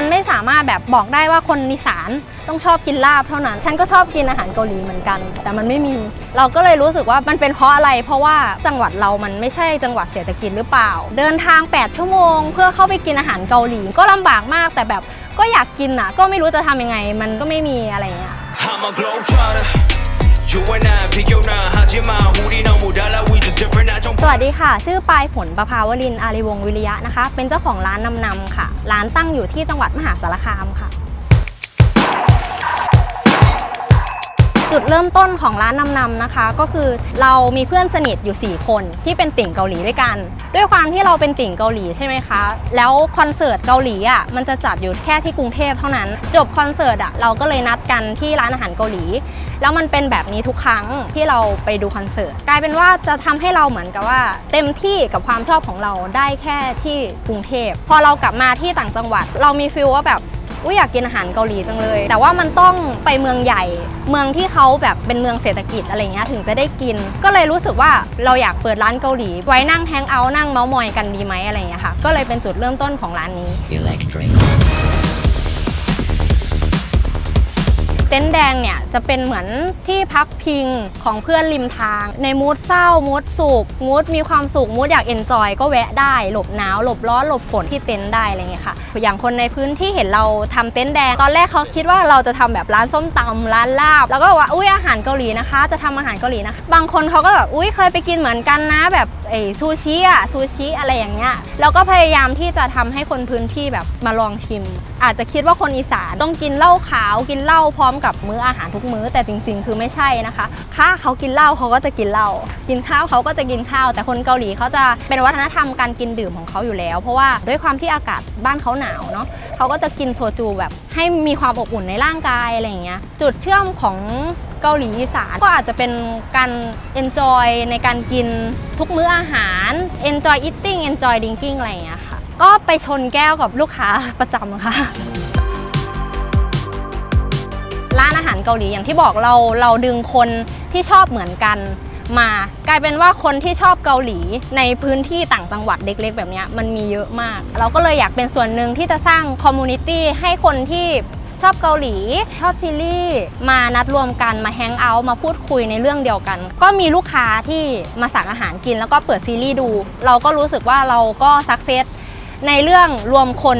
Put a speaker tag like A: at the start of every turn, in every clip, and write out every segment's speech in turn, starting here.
A: มันไม่สามารถแบบบอกได้ว่าคนอีสานต้องชอบกินลาบเท่านั้น ฉันก็ชอบกินอาหารเกาหลีเหมือนกัน แต่มันไม่มี เราก็เลยรู้สึกว่ามันเป็นเพราะอะไร เพราะว่าจังหวัดเรามันไม่ใช่จังหวัดเศรษฐกิจหรือเปล่า เดินทาง 8 ชั่วโมง เพื่อเข้าไปกินอาหารเกาหลี ก็ลำบากมากแต่แบบก็อยากกินอะ ก็ไม่รู้จะทำยังไง มันก็ไม่มีอะไรเงี้ย วัสดีค่ะ ชื่อปลายผลประภาวรินอารีวงศ์วิริยะนะคะ เป็นเจ้าของร้านนำนำค่ะ ร้านตั้งอยู่ที่จังหวัดมหาสารคามค่ะ จุดเริ่มต้นของร้านนำนำนะคะ ก็คือเรามีเพื่อนสนิทอยู่ 4 คนที่เป็นติ่งเกาหลีด้วยกัน ด้วยความที่เราเป็นติ่งเกาหลีใช่ไหมคะ แล้วคอนเสิร์ตเกาหลีอะมันจะจัดอยู่แค่ที่กรุงเทพเท่านั้น จบคอนเสิร์ตอะเราก็เลยนัดกันที่ร้านอาหารเกาหลี แล้วมันเป็นแบบนี้ทุกครั้งที่เราไปดูคอนเสิร์ตกลายเป็นว่าจะทำให้เราเหมือนกับว่า เต็มที่กับความชอบของเราได้แค่ที่กรุงเทพพอเรากลับมาที่ต่างจังหวัด เรามีฟิลว่าแบบ อุ้ยอยากกินอาหารเกาหลีจังเลย แต่ว่ามันต้องไปเมืองใหญ่ เมืองที่เขาแบบเป็นเมืองเศรษฐกิจอะไรเงี้ยถึงจะได้กิน ก็เลยรู้สึกว่าเราอยากเปิดร้านเกาหลี ไว้นั่งแฮงเอาท์นั่งเมาส์มอยกันดีไหมอะไรเงี้ยค่ะ ก็เลยเป็นจุดเริ่มต้นของร้านนี้
B: Electric.
A: เต็นท์แดงเนี่ยจะเป็นเหมือนที่พักพิงของเพื่อนริมทาง ในมูดเศร้ามูดสุขมูดมีความสุขมูดอยากเอนจอยก็แวะได้ หลบหนาวหลบร้อนหลบฝนที่เต็นท์ได้อะไรเงี้ยค่ะ อย่างคนในพื้นที่เห็นเราทำเต็นท์แดง ตอนแรกเขาคิดว่าเราจะทำแบบร้านส้มตำร้านลาบ แล้วก็ว่าอุ้ยอาหารเกาหลีนะคะ จะทำอาหารเกาหลีนะคะบางคนเขาก็แบบอุ้ยเคยไปกินเหมือนกันนะแบบไอ้ซูชิอะซูชิอะไรอย่างเงี้ยเราก็พยายามที่จะทำให้คนพื้นที่แบบมาลองชิม อาจจะคิดว่าคนอีสานต้องกินเหล้าขาวกินเหล้าพร้อมกับมื้ออาหารทุกมื้อ แต่จริงๆ คือไม่ใช่นะคะถ้าเขากินเหล้าเขาก็จะกินเหล้ากินข้าวเขาก็จะกินข้าว แต่คนเกาหลีเขาจะเป็นวัฒนธรรมการกินดื่มของเขาอยู่แล้ว เพราะว่าด้วยความที่อากาศบ้านเขาหนาวเนาะเขาก็จะกินโซจูแบบให้มีความอบอุ่นในร่างกายอะไรอย่างเงี้ยจุดเชื่อมของเกาหลีอีสานก็อาจจะเป็นการ enjoy ในการกินทุกมื้ออาหาร enjoy eating enjoy drinking อะไรอย่างเงี้ยค่ะ ก็ไปชนแก้วกับลูกค้าประจำค่ะ ร้านอาหารเกาหลีอย่างที่บอกเราเราดึงคนที่ชอบเหมือนกันมากลายเป็นว่าคนที่ชอบเกาหลีในพื้นที่ต่างจังหวัดเล็ก ๆ แบบนี้มันมีเยอะมาก เราก็เลยอยากเป็นส่วนหนึ่งที่จะสร้างคอมมูนิตี้ให้คนที่ชอบเกาหลี ชอบซีรีส์มานัดรวมกันมาแฮงเอาท์มาพูดคุยในเรื่องเดียวกัน ก็มีลูกค้าที่มาสั่งอาหารกินแล้วก็เปิดซีรีส์ดู เราก็รู้สึกว่าเราก็สักเซสในเรื่องรวมคน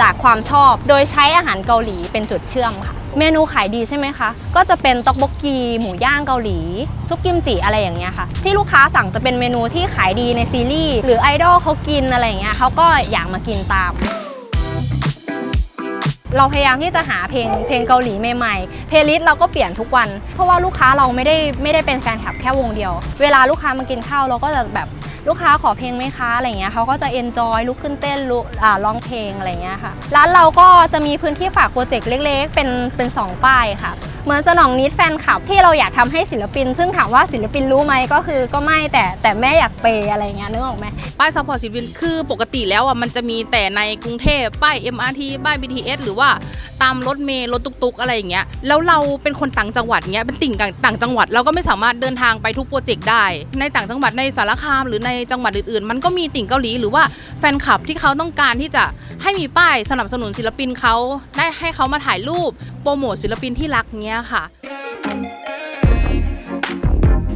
A: จากความชอบ โดยใช้อาหารเกาหลีเป็นจุดเชื่อมค่ะ เมนูขายดีใช่ไหมคะ ก็จะเป็นต็อกบกกีหมูย่างเกาหลี ซุปกิมจิอะไรอย่างเงี้ยค่ะ ที่ลูกค้าสั่งจะเป็นเมนูที่ขายดีในซีรีส์หรือไอดอลเขากินอะไรอย่างเงี้ยเขาก็อยากมากินตาม เราพยายามที่จะหาเพลงเพลงเกาหลีใหม่ๆ เพลย์ลิสต์เราก็เปลี่ยนทุกวัน เพราะว่าลูกค้าเราไม่ได้ไม่ได้เป็นแฟนคลับแค่วงเดียว เวลาลูกค้ามากินข้าวเราก็จะแบบลูกค้าขอเพลงไหมคะอะไรเงี้ยเขาก็จะเอนจอยลุกขึ้นเต้นลุอ่าร้องเพลงอะไรเงี้ยค่ะ ร้านเราก็จะมีพื้นที่ฝากโปรเจกต์เล็ก ๆ เป็นเป็นสองป้ายค่ะ เหมือนสนองนิดแฟนคลับที่เราอยากทำให้ศิลปิน ซึ่งถามว่าศิลปินรู้ไหมก็คือก็ไม่แต่แต่แม่อยากเปย์อะไรเงี้ยนึกออกไหม
C: ป้ายซัพพอร์ตศิลปินคือปกติแล้วอะมันจะมีแต่ในกรุงเทพป้าย MRT ป้าย BTS หรือว่าตามรถเมล์รถตุกๆ อะไรอย่างเงี้ยแล้วเราเป็นคนต่างจังหวัดเงี้ยเป็นติ่งต่างจังหวัดเราก็ไม่สามารถเดินทางไปทุกโปรเจกต์ได้ ในต่างจังหวัดในสารคามหรือในจังหวัดอื่นๆ มันก็มีติ่งเกาหลีหรือว่าแฟนคลับที่เขาต้องการที่จะให้มีป้ายสนับสนุนศิลปินเขาได้ให้เขามาถ่ายรูปโปรโมทศิลปินที่รักเงี้ยค่ะ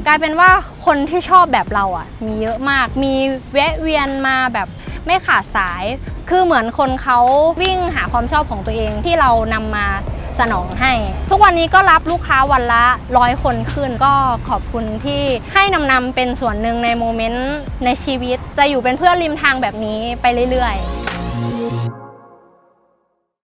A: กลายเป็นว่าคนที่ชอบแบบเราอะ มีเยอะมาก มีแวะเวียนมาแบบไม่ขาดสาย คือเหมือนคนเขาวิ่งหาความชอบของตัวเองที่เรานำมาสนองให้ ทุกวันนี้ก็รับลูกค้าวันละร้อยคนขึ้น ก็ขอบคุณที่ให้นำนำเป็นส่วนหนึ่งในโมเมนต์ในชีวิต จะอยู่เป็นเพื่อนริมทางแบบนี้ไปเรื่อยๆ